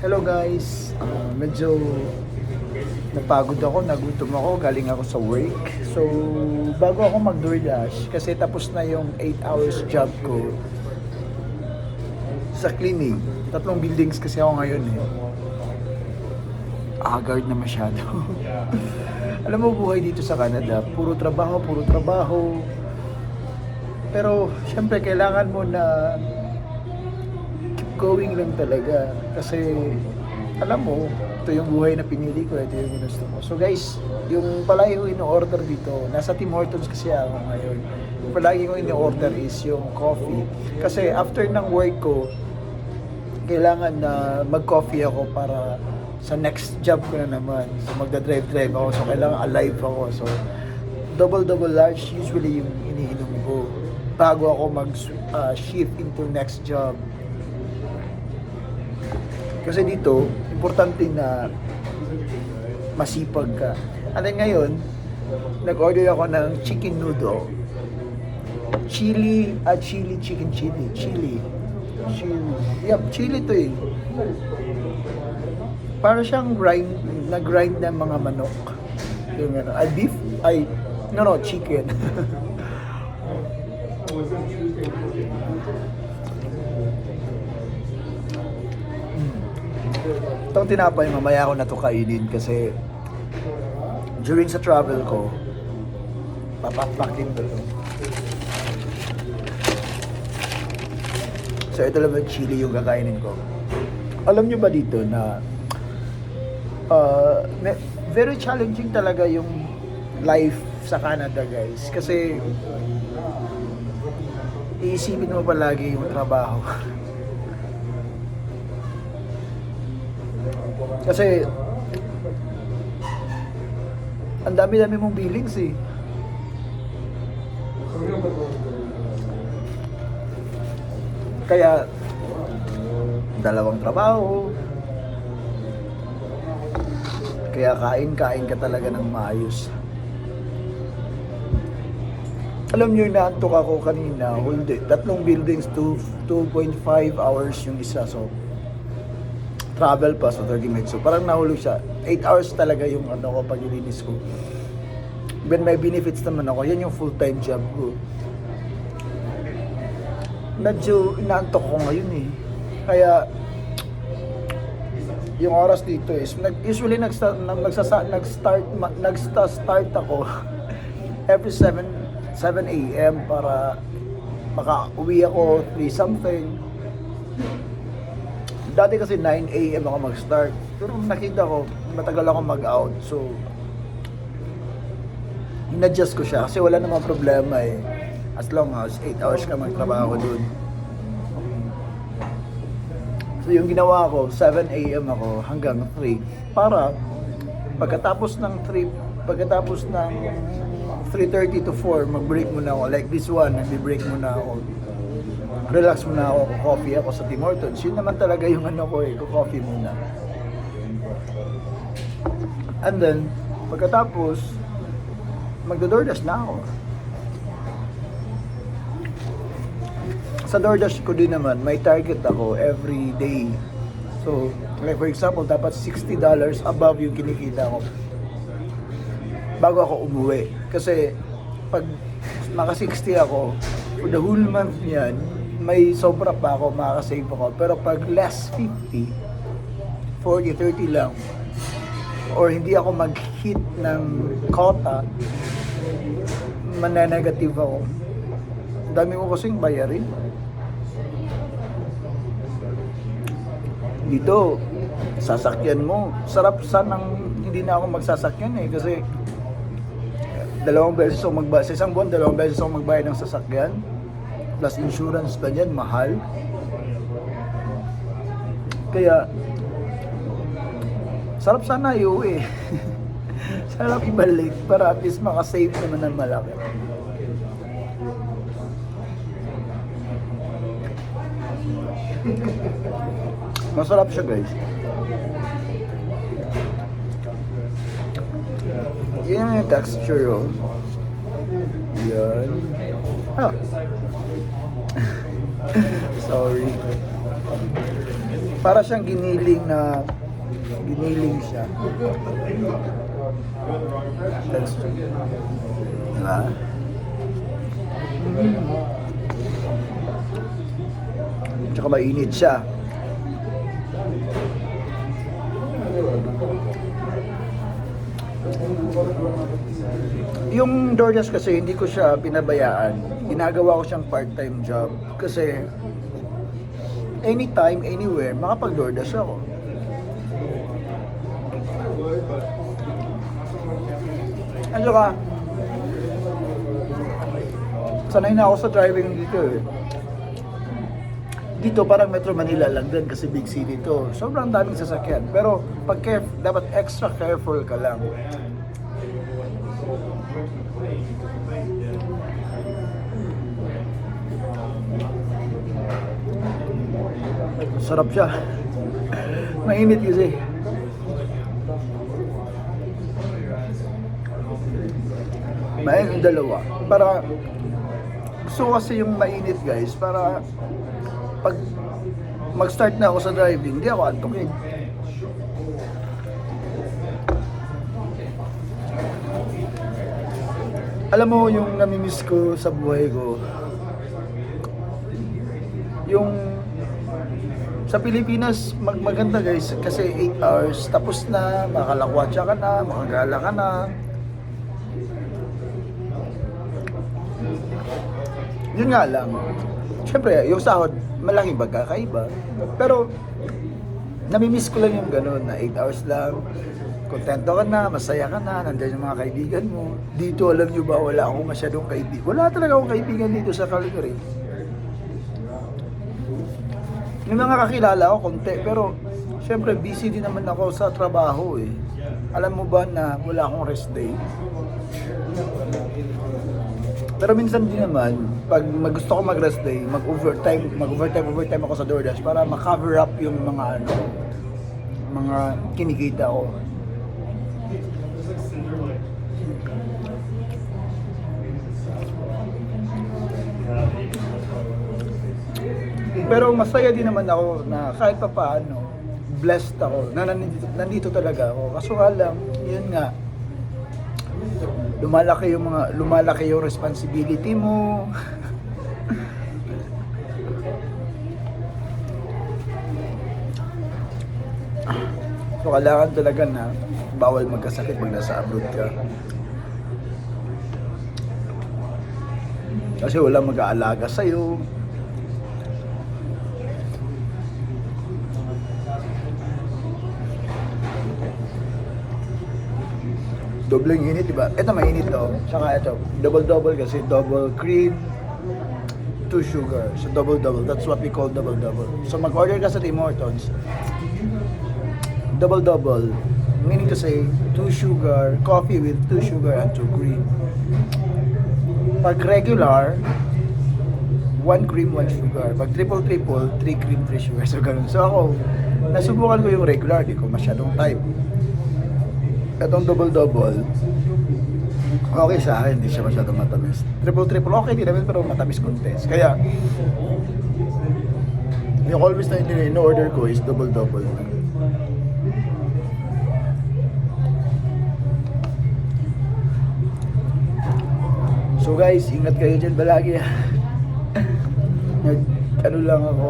Hello guys, Ah, medyo napagod ako, nagutom ako, galing ako sa work. So, bago ako mag DoorDash, kasi tapos na yung 8 hours job ko sa cleaning. Tatlong buildings kasi ako ngayon eh. Agard na masyado. Alam mo, buhay dito sa Canada, puro trabaho, puro trabaho. Pero, syempre, kailangan mo na keep going lang talaga. Kasi, alam mo, ito yung buhay na pinili ko, ito yung ginusto ko. So guys, yung palagi ko in-order dito, nasa Tim Hortons kasi ako ngayon. Yung palagi ko in-order is yung coffee. Kasi after ng work ko, kailangan na mag-coffee ako para sa next job ko na naman. So magda-drive-drive ako, so kailangan alive ako. So double-double large usually yung iniinom ko bago ako mag-shift into next job. Kasi dito, importante na masipag ka. Ano ngayon, nag-order ako ng chicken noodle. Chili at chili chicken chili. Chili. Chili. Yup, chili to eh. Para siyang grind, na-grind ng mga manok. Yung ano, ay beef, ay, no no, chicken. Itong tinapay, mamaya ako na to kainin kasi during sa travel ko, papapakin ko to. So ito lang chili yung kakainin ko. Alam nyo ba dito na uh, very challenging talaga yung life sa Canada guys. Kasi iisipin mo palagi yung trabaho. Kasi ang dami-dami mong billings eh. Kaya dalawang trabaho. Kaya kain-kain ka talaga ng maayos. Alam niyo, naantok ako kanina, whole day. Tatlong buildings, two- 2.5 hours yung isa. So, travel pa so 30 minutes. So parang nahulog siya. 8 hours talaga yung ano ko pag nilinis ko. When may benefits naman ako, yan yung full-time job ko. Medyo inaantok ko ngayon eh. Kaya yung oras dito is nag, usually nag-start nagsasa, nag-start ma- nagsta-start ako every 7 7 a.m. para makauwi ako 3 something Dati kasi 9 a.m. ako mag-start. Pero nakita ko, matagal ako mag-out. So, in-adjust ko siya. Kasi wala namang problema eh. As long as 8 hours ka magtrabaho dun. So, yung ginawa ko, 7 a.m. ako hanggang 3. Para, pagkatapos ng 3, pagkatapos ng 3.30 to 4, mag-break muna ako. Like this one, nag-break muna ako relax muna ako, coffee ako sa Tim Hortons. Yun naman talaga yung ano ko eh, coffee muna. And then, pagkatapos, magdo-DoorDash na ako. Sa DoorDash ko din naman, may target ako every day. So, like for example, dapat $60 above yung kinikita ko bago ako umuwi. Kasi, pag maka 60 ako, for the whole month niyan, may sobra pa ako, makakasave ako. Pero pag less 50, 40, 30 lang, or hindi ako mag-hit ng quota, mananagative ako. Dami ko kasing bayarin. Dito, sasakyan mo. Sarap sanang hindi na ako magsasakyan eh. Kasi dalawang beses ako magbayad. Sa isang buwan, dalawang beses ako magbayad ng sasakyan. Plus insurance pa dyan, mahal. Kaya, sarap sana iuwi. sarap ibalik para at least makasave naman ng malaki. Masarap siya guys. Yan yung texture oh. Yan. Ah. Sorry. Para siyang giniling na giniling siya. That's diba? Tsaka mainit siya. Yung DoorDash kasi hindi ko siya pinabayaan. Ginagawa ko siyang part-time job kasi anytime, anywhere, makapag-DoorDash ako. At saka, sanay na ako sa driving dito eh. Dito parang Metro Manila lang din kasi big city to. Sobrang daming sasakyan. Pero pag caref- dapat extra careful ka lang. Sarap siya. Mainit kasi. Mainit yung dalawa. Para gusto ko kasi yung mainit guys para pag mag-start na ako sa driving, hindi ako antukin. Alam mo yung namimiss ko sa buhay ko, yung sa Pilipinas, mag maganda guys, kasi 8 hours, tapos na, makalakwatsa ka na, makagala ka na. Yun nga lang, syempre, yung sahod, malaking bagkakaiba. Pero, namimiss ko lang yung ganun, na 8 hours lang, kontento ka na, masaya ka na, nandiyan yung mga kaibigan mo. Dito, alam nyo ba, wala akong masyadong kaibigan. Wala talaga akong kaibigan dito sa Calgary. Yung mga kakilala ko, konti, pero syempre busy din naman ako sa trabaho eh. Alam mo ba na wala akong rest day? Pero minsan din naman, pag gusto ko mag-rest day, mag-overtime, mag-overtime, overtime ako sa DoorDash para ma-cover up yung mga ano, mga kinikita ko. Pero masaya din naman ako na kahit pa paano, blessed ako na nandito, nandito talaga ako. Kaso lang, yun nga, lumalaki yung mga lumalaki yung responsibility mo. so kailangan talaga na bawal magkasakit pag nasa abroad ka. Kasi walang mag-aalaga sa'yo. Dobleng init, di ba? Ito mainit to. Saka ito, double-double kasi double cream, two sugar. So double-double. That's what we call double-double. So mag-order ka sa Tim Hortons, double-double. Meaning to say, two sugar, coffee with two sugar and two cream. Pag regular, one cream, one sugar. Pag triple-triple, three cream, three sugar. So ganun. So ako, nasubukan ko yung regular. Di ko masyadong type itong double-double, okay sa akin, hindi siya masyadong matamis. Triple-triple, okay din naman, pero matamis kontes. Kaya, yung always na in-order ko is double-double. So guys, ingat kayo dyan balagi. Nag, ano lang ako,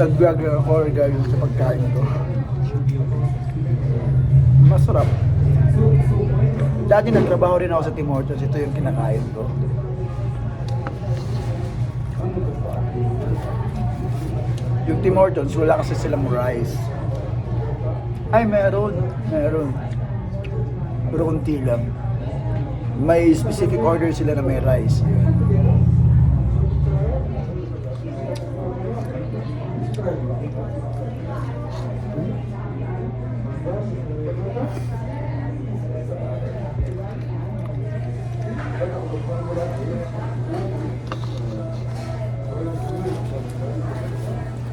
nag-vlog lang ako regarding sa pagkain ko. Masarap. Dati nagtrabaho rin ako sa Tim Hortons. Ito yung kinakain ko. Yung Tim Hortons, wala kasi silang rice. Ay, meron. Meron. Pero kunti lang. May specific order sila na may rice.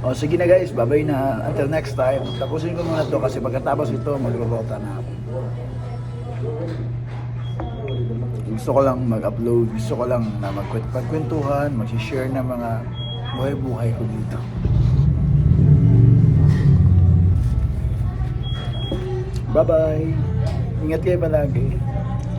O sige na guys, babay na. Until next time. Tapusin ko muna to kasi pagkatapos ito, maglulota na ako. Gusto ko lang mag-upload, gusto ko lang na magkwentuhan, mag-share ng mga buhay-buhay ko dito. Bye-bye! Ingat kayo palagi.